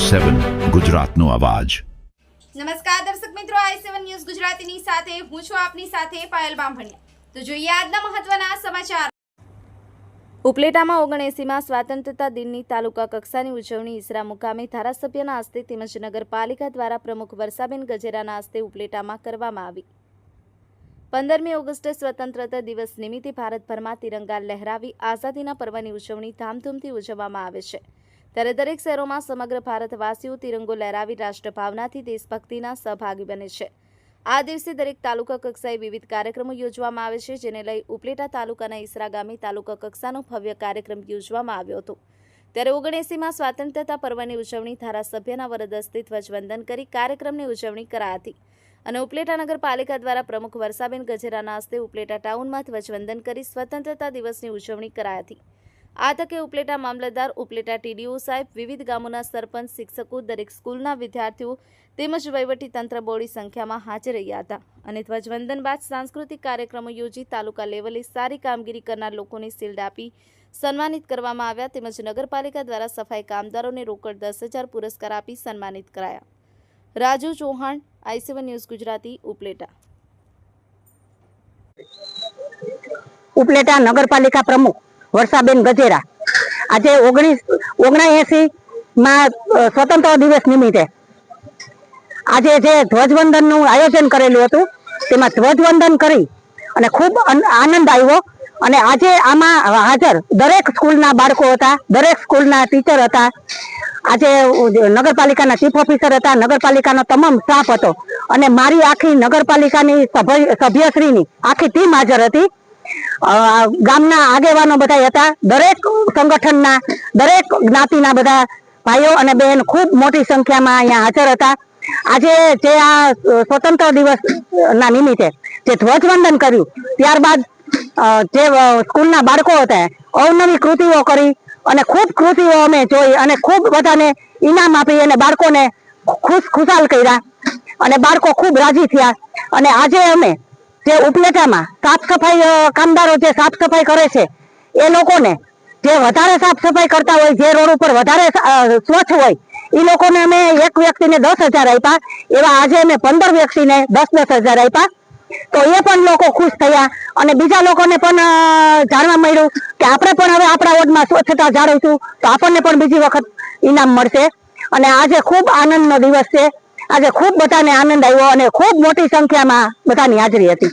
સેવન ગુજરાતનો અવાજ. નમસ્કાર દર્શક મિત્રો, આઈ સેવન ન્યૂઝ ગુજરાતીની સાથે હું છું આપની સાથે પાયલ બામભણિયા. તો જોઈએ આજના મહત્વના સમાચાર. ઉપલેટામાં ઓગણએસીમાં સ્વાતંત્રતા દિનની તાલુકા કક્ષાની ઉજવણી ઈસરા મુકામે ધારાસભ્યના હસ્તે તેમજ નગરપાલિકા દ્વારા પ્રમુખ વર્ષાબેન ગજેરાના હસ્તે ઉપલેટામાં કરવામાં આવી. પંદરમી ઓગસ્ટે સ્વતંત્રતા દિવસ નિમિત્તે ભારતભરમાં તિરંગા લહેરાવી આઝાદીના પર્વની ઉજવણી ધામધૂમથી ઉજવવામાં આવે છે. ત્યારે દરેક શહેરોમાં સમગ્ર ભારતવાસીઓ તિરંગો લહેરાવી રાષ્ટ્રભાવનાથી દેશભક્તિના સહભાગી બને છે. આ દિવસે દરેક તાલુકા કક્ષાએ વિવિધ કાર્યક્રમો યોજવામાં આવે છે, જેને લઈ ઉપલેટા તાલુકાના ઈસરા ગામે તાલુકા કક્ષાનો ભવ્ય કાર્યક્રમ યોજવામાં આવ્યો હતો. ત્યારે ઓગણએસીમાં સ્વાતંત્રતા પર્વની ઉજવણી ધારાસભ્યના વરદ હસ્તે ધ્વજવંદન કરી કાર્યક્રમની ઉજવણી કરાઈ હતી. અને ઉપલેટા નગરપાલિકા દ્વારા પ્રમુખ વર્ષાબેન ગજેરાના હસ્તે ઉપલેટા ટાઉનમાં ધ્વજવંદન કરી સ્વતંત્રતા દિવસની ઉજવણી કરાઈ હતી. આ તકે ઉપલેટા મામલતદાર ઉપલેટા ટીડીઓ સાહેબ, વિવિધ ગામોના સરપંચ, શિક્ષકો, દરેક સ્કૂલના વિદ્યાર્થીઓ તેમજ તંત્ર બોડી સંખ્યામાં હાજર રહ્યા હતા અને ધ્વજવંદન બાદ સાંસ્કૃતિક કાર્યક્રમો યોજી તાલુકા લેવલે સારી કામગીરી કરનાર લોકોને શિલ્ડ આપી સન્માનિત કરવામાં આવ્યા તેમજ નગરપાલિકા દ્વારા સફાઈ કામદારોને રોકડ દસ પુરસ્કાર આપી સન્માનિત કરાયા. Raju Chauhan I C one news Gujarati, Upleta. Upleta નગરપાલિકા પ્રમુખ વર્ષાબેન ગજેરા. આજે ઓગણીસ ઓગણએસી માં સ્વતંત્ર દિવસ નિમિત્તે આજે જે ધ્વજવંદનનું આયોજન કરેલું હતું, તેમાં ધ્વજવંદન કરી અને ખૂબ આનંદ આવ્યો. અને આજે આમાં હાજર દરેક સ્કૂલના બાળકો હતા, દરેક સ્કૂલના ટીચર હતા. આજે નગરપાલિકાના ચીફ ઓફિસર હતા, નગરપાલિકાનો તમામ સ્ટાફ હતો. અને મારી આખી નગરપાલિકાની સભ્યશ્રીની આખી ટીમ હાજર હતી. ગામના આગેવાનો બધા હતા. દરેક સંગઠનના, દરેક જ્ઞાતિના બધા ભાઈઓ અને બહેન ખૂબ મોટી સંખ્યામાં અહીંયા હાજર હતા. આજે જે આ સ્વતંત્ર દિવસ ના નિમિત્તે જે ધ્વજવંદન કર્યું, ત્યારબાદ જે સ્કૂલના બાળકો હતા, અવનવી કૃતિઓ કરી અને ખૂબ કૃતિઓ અમે જોઈ અને ખૂબ બધાને ઇનામ આપી અને બાળકોને ખુશ ખુશાલ કર્યા. અને બાળકો ખૂબ રાજી થયા. અને આજે અમે જે ઉપલેટામાં સાફ સફાઈ કામદારો જે સાફ સફાઈ કરે છે, એ લોકોને જે વધારે સાફ સફાઈ કરતા હોય, જે રોડ ઉપર વધારે સ્વચ્છ હોય એ લોકોને અમે એક વ્યક્તિને દસ હજાર આપ્યા. એવા આજે અમે પંદર વ્યક્તિને દસ દસ હજાર આપ્યા. તો એ પણ લોકો ખુશ થયા અને બીજા લોકોને પણ જાણવા મળ્યું કે આપણે પણ હવે આપણા વોર્ડમાં સ્વચ્છતા જાળવીશું. તો આપણને પણ બીજી વખત ઇનામ મળશે. અને આજે ખૂબ આનંદનો દિવસ છે. આજે ખૂબ બધાને આનંદ આવ્યો અને ખૂબ મોટી સંખ્યામાં બધાની હાજરી હતી.